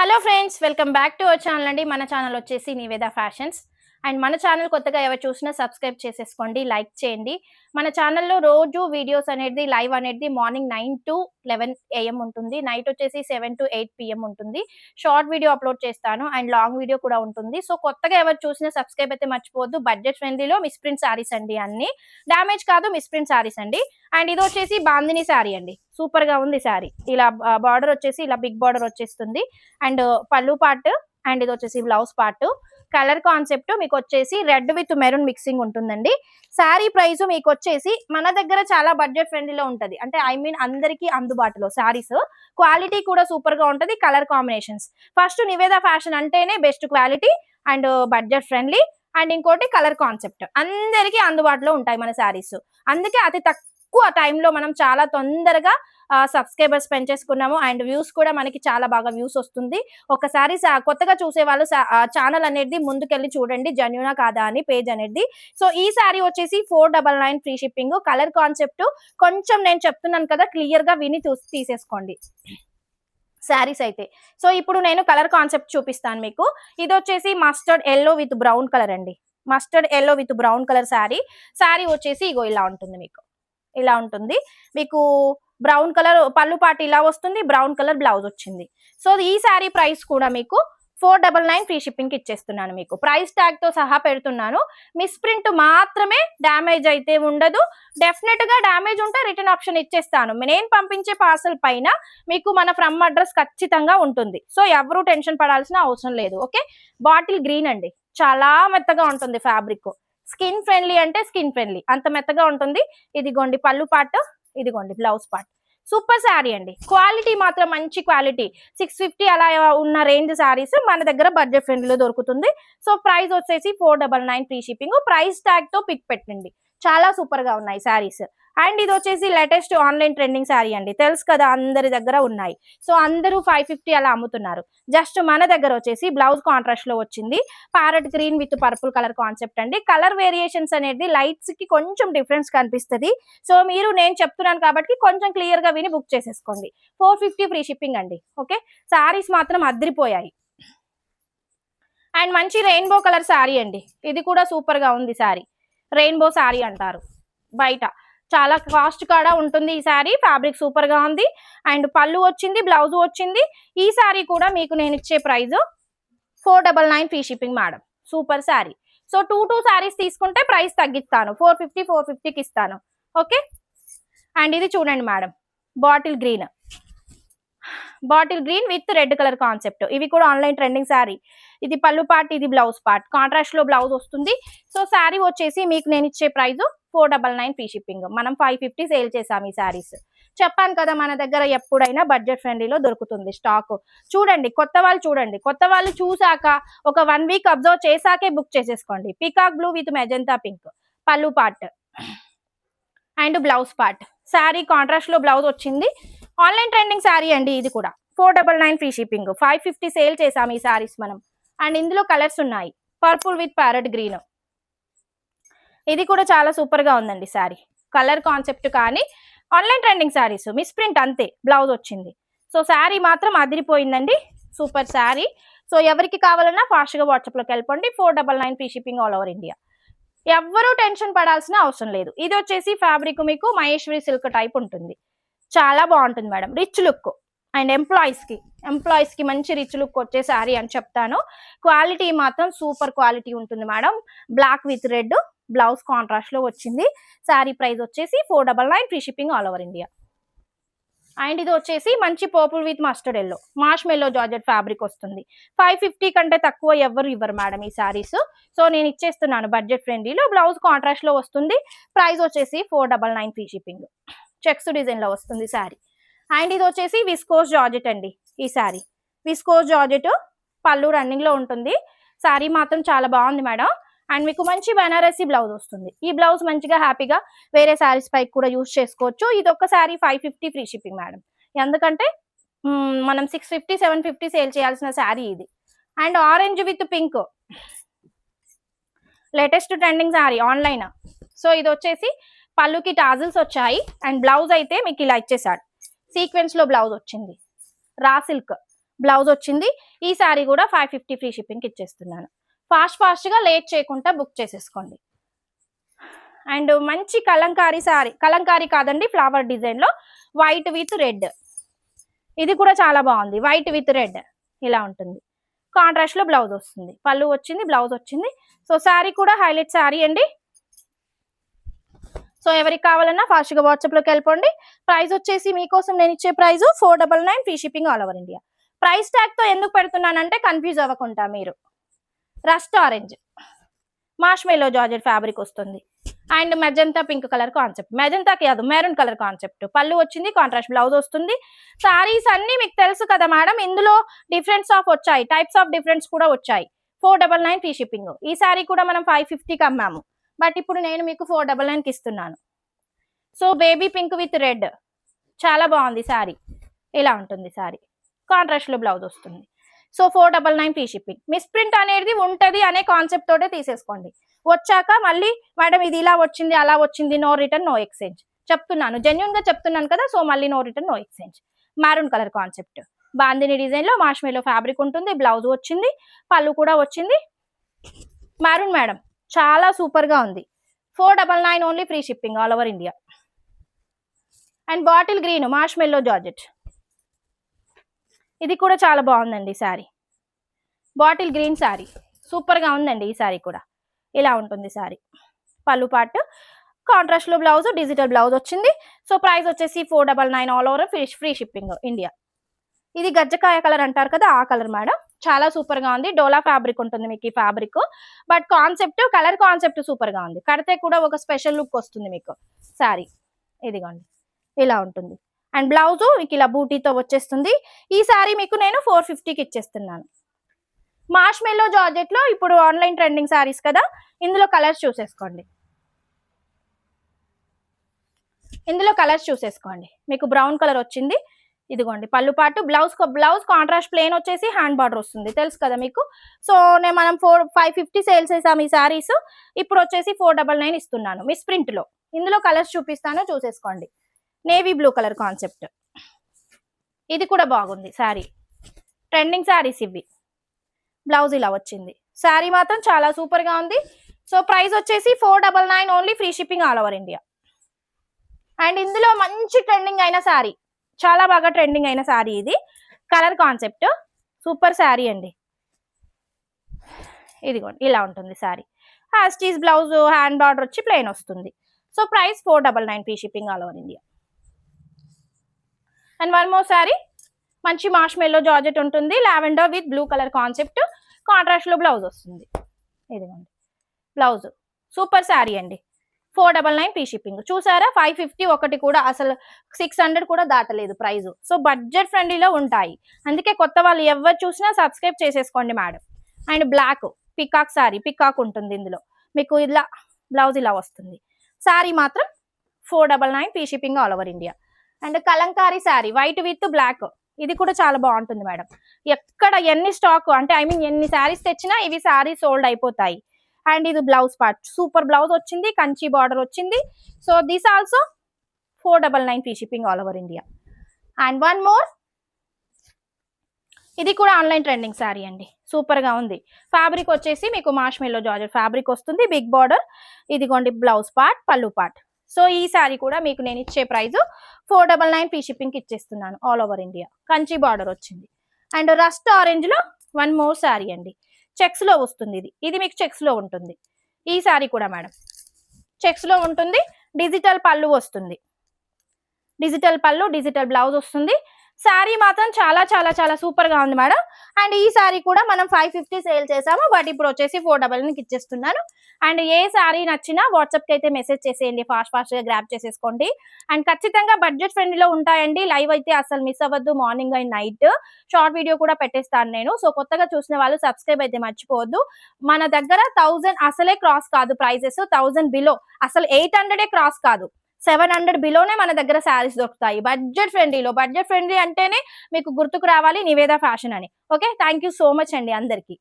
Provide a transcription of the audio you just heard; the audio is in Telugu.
Hello friends welcome back to our channel అండి. మన ఛానల్ వచ్చేసి నివేద ఫ్యాషన్స్ అండ్ మన ఛానల్ కొత్తగా ఎవరు చూసినా సబ్స్క్రైబ్ చేసేసుకోండి లైక్ చేయండి. మన ఛానల్లో రోజు వీడియోస్ అనేది లైవ్ అనేది morning nine to eleven AM ఉంటుంది. నైట్ వచ్చేసి సెవెన్ టు ఎయిట్ పిఎం ఉంటుంది. షార్ట్ వీడియో అప్లోడ్ చేస్తాను అండ్ లాంగ్ వీడియో కూడా ఉంటుంది. సో కొత్తగా ఎవరు చూసినా సబ్స్క్రైబ్ అయితే మర్చిపోవద్దు. బడ్జెట్ ఫ్రెండ్లీలో మిస్ ప్రింట్ సారీస్ అండి అన్ని. డ్యామేజ్ కాదు మిస్ ప్రింట్ సారీస్ అండి. అండ్ ఇది వచ్చేసి బాందిని శారీ అండి. సూపర్గా ఉంది శారీ. ఇలా బార్డర్ వచ్చేసి ఇలా బిగ్ బార్డర్ వచ్చేస్తుంది. అండ్ పళ్ళు పార్ట్ అండ్ ఇది వచ్చేసి బ్లౌజ్ పార్ట్. కలర్ కాన్సెప్ట్ మీకు వచ్చేసి రెడ్ విత్ మెరూన్ మిక్సింగ్ ఉంటుందండి. శారీ ప్రైస్ మీకు వచ్చేసి మన దగ్గర చాలా బడ్జెట్ ఫ్రెండ్లీలో ఉంటుంది. అంటే ఐ మీన్ అందరికీ అందుబాటులో శారీస్. క్వాలిటీ కూడా సూపర్గా ఉంటుంది colour combinations. First Niveda fashion అంటేనే best quality and budget friendly. And ఇంకోటి కలర్ కాన్సెప్ట్. అందరికీ అందుబాటులో ఉంటాయి మన శారీస్. అందుకే అతి తక్కువ తక్కువ టైంలో మనం చాలా తొందరగా సబ్స్క్రైబర్స్ పెంచేసుకున్నాము. అండ్ వ్యూస్ కూడా మనకి చాలా బాగా వ్యూస్ వస్తుంది. ఒకసారి సా- కొత్తగా చూసే వాళ్ళు ఛానల్ అనేది ముందుకెళ్ళి చూడండి. జన్యునా కాదా అని పేజ్ అనేది. సో ఈ సారీ వచ్చేసి four double nine free shipping colour concept కొంచెం నేను చెప్తున్నాను కదా క్లియర్గా విని చూసి తీసేసుకోండి. శారీస్ అయితే. సో ఇప్పుడు నేను కలర్ కాన్సెప్ట్ చూపిస్తాను మీకు. ఇది వచ్చేసి mustard yellow with brown colour అండి. Mustard yellow with brown colour sari sari వచ్చేసి ఇగో ఇలా ఉంటుంది మీకు. ఇలా ఉంటుంది. మీకు బ్రౌన్ కలర్ పళ్ళు పాటు ఇలా వస్తుంది బ్రౌన్ కలర్ బ్లౌజ్ వచ్చింది. సో ఈ శారీ ప్రైస్ కూడా మీకు four double nine free shipping ఇచ్చేస్తున్నాను మీకు. ప్రైస్ ట్యాగ్తో సహా పెడుతున్నాను. మిస్ ప్రింట్ మాత్రమే డ్యామేజ్ అయితే ఉండదు. డెఫినెట్గా డ్యామేజ్ ఉంటే రిటర్న్ ఆప్షన్ ఇచ్చేస్తాను. నేను పంపించే పార్సల్ పైన మీకు మన ఫ్రమ్ అడ్రస్ ఖచ్చితంగా ఉంటుంది. సో ఎవరు టెన్షన్ పడాల్సిన అవసరం లేదు. ఓకే? బాటిల్ గ్రీన్ అండి. చాలా మెత్తగా ఉంటుంది ఫ్యాబ్రిక్. స్కిన్ ఫ్రెండ్లీ అంటే స్కిన్ ఫ్రెండ్లీ. అంత మెత్తగా ఉంటుంది. ఇదిగోండి పళ్ళు పార్ట్ ఇదిగోండి బ్లౌజ్ పార్ట్ సూపర్ శారీ అండి. క్వాలిటీ మాత్రం మంచి క్వాలిటీ. సిక్స్ ఫిఫ్టీ అలా ఉన్న రేంజ్ శారీస్ మన దగ్గర బడ్జెట్ ఫ్రెండ్లో దొరుకుతుంది. సో ప్రైస్ వచ్చేసి four double nine free shipping. Price ట్యాగ్తో pick పెట్టండి. చాలా సూపర్గా ఉన్నాయి శారీస్ అండ్ ఇది వచ్చేసి లేటెస్ట్ ఆన్లైన్ ట్రెండింగ్ శారీ అండి. తెలుసు కదా అందరి దగ్గర ఉన్నాయి. సో అందరూ ఫైవ్ ఫిఫ్టీ అలా అమ్ముతున్నారు. జస్ట్ మన దగ్గర వచ్చేసి బ్లౌజ్ కాంట్రాస్ట్లో వచ్చింది. Parrot green with purple colour concept అండి. కలర్ వేరియేషన్స్ అనేది లైట్స్కి కొంచెం డిఫరెన్స్ కనిపిస్తుంది. సో మీరు నేను చెప్తున్నాను కాబట్టి కొంచెం క్లియర్గా విని బుక్ చేసేసుకోండి. ఫోర్ ఫిఫ్టీ ఫ్రీ షిప్పింగ్ అండి. ఓకే శారీస్ మాత్రం అద్దరిపోయాయి అండ్ మంచి రెయిన్బో కలర్ శారీ అండి. ఇది కూడా సూపర్గా ఉంది శారీ రెయిన్బో శారీ అంటారు. బయట. చాలా కాస్ట్ కూడా ఉంటుంది ఈ శారీ. ఫ్యాబ్రిక్ సూపర్గా ఉంది. అండ్ పళ్ళు వచ్చింది బ్లౌజ్ వచ్చింది. ఈ శారీ కూడా మీకు నేను ఇచ్చే price four double nine free shipping madam. Super sari. So two two saris తీసుకుంటే ప్రైస్ తగ్గిస్తాను. ఫోర్ ఫిఫ్టీ ఫోర్ ఫిఫ్టీకి ఇస్తాను. ఓకే? అండ్ ఇది చూడండి madam. Bottle green. Bottle green with red colour concept. ఇవి కూడా ఆన్లైన్ ట్రెండింగ్ శారీ. ఇది పళ్ళు పార్ట్ ఇది బ్లౌజ్ పార్ట్. కాంట్రాస్ట్లో బ్లౌజ్ వస్తుంది. సో శారీ వచ్చేసి మీకు నేను ఇచ్చే price four double nine free shipping. మనం ఫైవ్ ఫిఫ్టీ సేల్ చేసాం ఈ శారీస్. చెప్పాను కదా మన దగ్గర ఎప్పుడైనా బడ్జెట్ ఫ్రెండ్లీలో దొరుకుతుంది స్టాక్ చూడండి కొత్త వాళ్ళు చూడండి. కొత్త వాళ్ళు చూసాక ఒక వన్ వీక్ అబ్జర్వ్ చేశాకే బుక్ చేసేసుకోండి. Peacock blue with magenta pink పళ్ళు part and blouse part. Sari కాంట్రాస్ట్లో బ్లౌజ్ వచ్చింది. ఆన్లైన్ ట్రెండింగ్ శారీ అండి ఇది కూడా. Four double nine free shipping. Five fifty sale చేసాం ఈ శారీస్ మనం. అండ్ ఇందులో కలర్స్ ఉన్నాయి. Purple with parrot green. ఇది కూడా చాలా సూపర్గా ఉందండి శారీ. కలర్ కాన్సెప్ట్ కానీ online trending saris miss print అంతే బ్లౌజ్ వచ్చింది. సో శారీ మాత్రం అదిరిపోయిందండి. సూపర్ శారీ. సో ఎవరికి కావాలన్నా ఫాస్ట్గా వాట్సాప్లోకి వెళ్ళిపోండి. Four double nine free shipping all over India. ఎవ్వరూ టెన్షన్ పడాల్సిన అవసరం లేదు. ఇది వచ్చేసి ఫ్యాబ్రిక్ మీకు మహేశ్వరి సిల్క్ టైప్ ఉంటుంది. చాలా బాగుంటుంది మేడం. Rich look. అండ్ ఎంప్లాయీస్కి ఎంప్లాయీస్కి మంచి రిచ్ లుక్ వచ్చే శారీ అని చెప్తాను. క్వాలిటీ మాత్రం సూపర్ క్వాలిటీ ఉంటుంది madam. Black with red blouse కాంట్రాస్ట్లో వచ్చింది. శారీ ప్రైస్ వచ్చేసి four double nine free shipping all over India and ఇది వచ్చేసి మంచి purple with mustard yellow marshmallow georgette fabric వస్తుంది. ఫైవ్ ఫిఫ్టీ కంటే తక్కువ ఎవరు ఇవ్వరు మేడం ఈ శారీస్ సో నేను ఇచ్చేస్తున్నాను బడ్జెట్ ఫ్రెండ్లీలో బ్లౌజ్ కాంట్రాస్ట్లో వస్తుంది. ప్రైస్ వచ్చేసి four double nine free shipping checks డిజైన్లో వస్తుంది శారీ అండ్ ఇది వచ్చేసి విస్కోస్ జార్జెట్ అండి ఈ శారీ విస్కోస్ జార్జెట్ పళ్ళు రన్నింగ్లో ఉంటుంది. శారీ మాత్రం చాలా బాగుంది మేడం. అండ్ మీకు మంచి బెనారసీ బ్లౌజ్ వస్తుంది. ఈ బ్లౌజ్ మంచిగా హ్యాపీగా వేరే శారీస్ పైకి కూడా యూజ్ చేసుకోవచ్చు. ఇది ఒక sari five fifty free shipping madam. ఎందుకంటే మనం six fifty seven fifty sale చేయాల్సిన శారీ ఇది. And orange with pink latest trending sari online so ఇది వచ్చేసి పళ్ళుకి టాజిల్స్ వచ్చాయి. అండ్ బ్లౌజ్ అయితే మీకు ఇలా ఇచ్చేసాడు. సీక్వెన్స్లో బ్లౌజ్ వచ్చింది. రా సిల్క్ బ్లౌజ్ వచ్చింది. ఈ శారీ కూడా ఫైవ్ ఫిఫ్టీ ఫ్రీ షిప్పింగ్కి ఇచ్చేస్తున్నాను. ఫాస్ట్ ఫాస్ట్గా లేట్ చేయకుండా బుక్ చేసేసుకోండి. అండ్ మంచి కలంకారీ శారీ కలంకారీ కాదండి ఫ్లవర్ డిజైన్లో వైట్ విత్ రెడ్ ఇది కూడా చాలా బాగుంది. వైట్ విత్ రెడ్ ఇలా ఉంటుంది. కాంట్రాస్ట్లో బ్లౌజ్ వస్తుంది. పళ్ళు వచ్చింది బ్లౌజ్ వచ్చింది. సో శారీ కూడా హైలైట్ శారీ అండి. సో ఎవరికి కావాలన్నా ఫాస్ట్గా వాట్సాప్లోకి వెళ్ళిపోండి. ప్రైస్ వచ్చేసి మీకోసం నేను ఇచ్చే price four double nine free shipping all over India price ట్యాగ్తో ఎందుకు పెడుతున్నానంటే కన్ఫ్యూజ్ అవ్వకుండా మీరు. Rust orange marshmallow georgette fabric వస్తుంది. And magenta pink colour concept magenta కాదు మెరూన్ కలర్ కాన్సెప్ట్ పళ్ళు వచ్చింది కాంట్రాస్ట్ బ్లౌజ్ వస్తుంది. సారీస్ అన్ని మీకు తెలుసు కదా మేడం ఇందులో డిఫరెన్స్ ఆఫ్ వచ్చాయి. టైప్స్ ఆఫ్ డిఫరెన్స్ కూడా వచ్చాయి. Four double nine free shipping ఈ సారీ కూడా మనం ఫైవ్ ఫిఫ్టీకి అమ్మాము. బట్ ఇప్పుడు నేను మీకు ఫోర్ డబల్ నైన్కి ఇస్తున్నాను. So baby pink with red. చాలా బాగుంది సారీ ఇలా ఉంటుంది సారీ కాంట్రాస్ట్లో బ్లౌజ్ వస్తుంది. So four double nine free shipping. Misprint అనేది ఉంటుంది అనే కాన్సెప్ట్ తోటే తీసేసుకోండి. వచ్చాక మళ్ళీ మేడం ఇది ఇలా వచ్చింది అలా వచ్చింది నో రిటర్న్ నో ఎక్స్చేంజ్. చెప్తున్నాను జెన్యున్గా చెప్తున్నాను కదా సో మళ్ళీ no return no exchange. Maroon colour concept bandhani డిజైన్లో మాష్మేలో ఫ్యాబ్రిక్ ఉంటుంది బ్లౌజ్ వచ్చింది పళ్ళు కూడా వచ్చింది. మారూన్ మేడం చాలా సూపర్గా ఉంది. Four double nine only free shipping all over India and bottle green marshmallow georgette ఇది కూడా చాలా బాగుందండి శారీ బాటిల్ గ్రీన్ శారీ సూపర్గా ఉందండి ఈ శారీ కూడా. ఇలా ఉంటుంది శారీ పళ్ళు పాటు కాంట్రాస్ట్లో బ్లౌజ్ డిజిటల్ బ్లౌజ్ వచ్చింది. సో ప్రైస్ వచ్చేసి four double nine all over free free shipping India ఇది గజ్జకాయ కలర్ అంటారు కదా ఆ కలర్ మేడం చాలా సూపర్గా ఉంది. డోలా ఫ్యాబ్రిక్ ఉంటుంది మీకు ఈ fabric but concept colour concept సూపర్గా ఉంది. కడితే కూడా ఒక స్పెషల్ లుక్ వస్తుంది మీకు. శారీ ఇదిగోండి. ఇలా ఉంటుంది. అండ్ బ్లౌజ్ మీకు ఇలా బూటీతో వచ్చేస్తుంది. ఈ శారీ మీకు నేను ఫోర్ ఫిఫ్టీకి ఇచ్చేస్తున్నాను. మార్ష్మెల్లో జార్జెట్లో ఇప్పుడు ఆన్లైన్ ట్రెండింగ్ శారీస్ కదా. ఇందులో కలర్స్ చూసేసుకోండి. ఇందులో కలర్స్ చూసేసుకోండి. మీకు బ్రౌన్ కలర్ వచ్చింది. ఇదిగోండి పళ్ళు పాటు బ్లౌజ్ బ్లౌజ్ కాంట్రాస్ట్ ప్లేన్ వచ్చేసి హ్యాండ్ బార్డర్ వస్తుంది. తెలుసు కదా మీకు? సో నేను మనం ఫోర్ ఫైవ్ ఫిఫ్టీ సేల్స్ చేసాం ఈ శారీస్ ఇప్పుడు వచ్చేసి ఫోర్ డబల్ నైన్ ఇస్తున్నాను మిస్ ప్రింట్లో ఇందులో కలర్స్ చూపిస్తాను చూసేసుకోండి. నేవీ బ్లూ కలర్ కాన్సెప్ట్ ఇది కూడా బాగుంది శారీ ట్రెండింగ్ శారీస్ ఇవి. బ్లౌజ్ ఇలా వచ్చింది. శారీ మాత్రం చాలా సూపర్గా ఉంది. సో ప్రైస్ వచ్చేసి four double nine only free shipping all over India and ఇందులో మంచి ట్రెండింగ్ అయిన శారీ చాలా బాగా ట్రెండింగ్ అయిన శారీ ఇది. కలర్ కాన్సెప్ట్ సూపర్ శారీ అండి. ఇదిగోండి ఇలా ఉంటుంది శారీ హ్యాస్టీస్ బ్లౌజ్ హ్యాండ్ బార్డర్ వచ్చి ప్లెయిన్ వస్తుంది. So price four double nine free shipping all over India and one more saree మంచి మాష్మెల్లో జార్జెట్ ఉంటుంది. Lavender with blue colour concept కాంట్రాస్ట్లో బ్లౌజ్ వస్తుంది. ఇదిగోండి బ్లౌజ్ సూపర్ శారీ అండి. Four double nine P shipping. చూసారా? ఫైవ్ ఫిఫ్టీ ఒకటి కూడా అసలు సిక్స్ హండ్రెడ్ కూడా దాటలేదు ప్రైస్. సో బడ్జెట్ ఫ్రెండ్లీలో ఉంటాయి. అందుకే కొత్త వాళ్ళు ఎవరు చూసినా సబ్స్క్రైబ్ చేసేసుకోండి madam. And black peacock saree peacock ఉంటుంది ఇందులో. మీకు ఇలా బ్లౌజ్ ఇలా వస్తుంది. శారీ మాత్రం four double nine P shipping all over India. And Kalamkari saree white with black. ఇది కూడా చాలా బాగుంటుంది మేడం. ఎక్కడ ఎన్ని స్టాక్ అంటే ఐ మీన్ ఎన్ని శారీస్ తెచ్చినా ఇవి శారీస్ సోల్డ్ అయిపోతాయి. అండ్ ఇది బ్లౌజ్ పార్ట్. సూపర్ బ్లౌజ్ వచ్చింది కంచి బార్డర్ వచ్చింది. So this also four double nine free shipping all over India and one more ఇది కూడా ఆన్లైన్ ట్రెండింగ్ శారీ అండి. సూపర్గా ఉంది. ఫ్యాబ్రిక్ వచ్చేసి మీకు మాష్మెల్లో జార్జెట్ ఫ్యాబ్రిక్ వస్తుంది. బిగ్ బార్డర్ ఇదిగోండి బ్లౌజ్ పార్ట్ పళ్ళు పార్ట్. సో ఈ శారీ కూడా మీకు నేను ఇచ్చే price four double nine free షిప్పింగ్కి ఇచ్చేస్తున్నాను all over India Kanchi border వచ్చింది. అండ్ రస్ట్ ఆరెంజ్లో వన్ మోర్ శారీ అండి. చెక్స్లో వస్తుంది ఇది. ఇది మీకు చెక్స్లో ఉంటుంది. ఈ కూడా మేడం. చెక్స్లో ఉంటుంది డిజిటల్ పళ్ళు వస్తుంది. డిజిటల్ పళ్ళు డిజిటల్ బ్లౌజ్ వస్తుంది. శారీ మాత్రం చాలా చాలా చాలా సూపర్గా ఉంది మేడం. అండ్ ఈ శారీ కూడా మనం ఫైవ్ ఫిఫ్టీ సేల్ చేసాము. బట్ ఇప్పుడు వచ్చేసి ఫోర్ డబల్కి ఇచ్చేస్తున్నాను. అండ్ ఏ శారీ నచ్చినా వాట్సాప్కి అయితే మెసేజ్ చేసేయండి. ఫాస్ట్ ఫాస్ట్గా గ్రాప్ చేసేసుకోండి. అండ్ ఖచ్చితంగా బడ్జెట్ ఫ్రెండ్లీలో ఉంటాయండి. లైవ్ అయితే అసలు మిస్ అవ్వద్దు. Morning and night short video కూడా పెట్టేస్తాను నేను. సో కొత్తగా చూసిన వాళ్ళు సబ్స్క్రైబ్ అయితే మర్చిపోవద్దు. మన దగ్గర థౌజండ్ అసలే క్రాస్ కాదు. ప్రైజెస్ థౌజండ్ బిలో అసలు ఎయిట్ హండ్రెడే క్రాస్ కాదు. సెవెన్ హండ్రెడ్ బిలోనే మన దగ్గర శారీస్ దొరుకుతాయి. బడ్జెట్ ఫ్రెండ్లీలో బడ్జెట్ ఫ్రెండ్లీ అంటేనే మీకు గుర్తుకు రావాలి నివేదా ఫ్యాషన్ అని. ఓకే? థ్యాంక్ సో మచ్ అండి అందరికీ.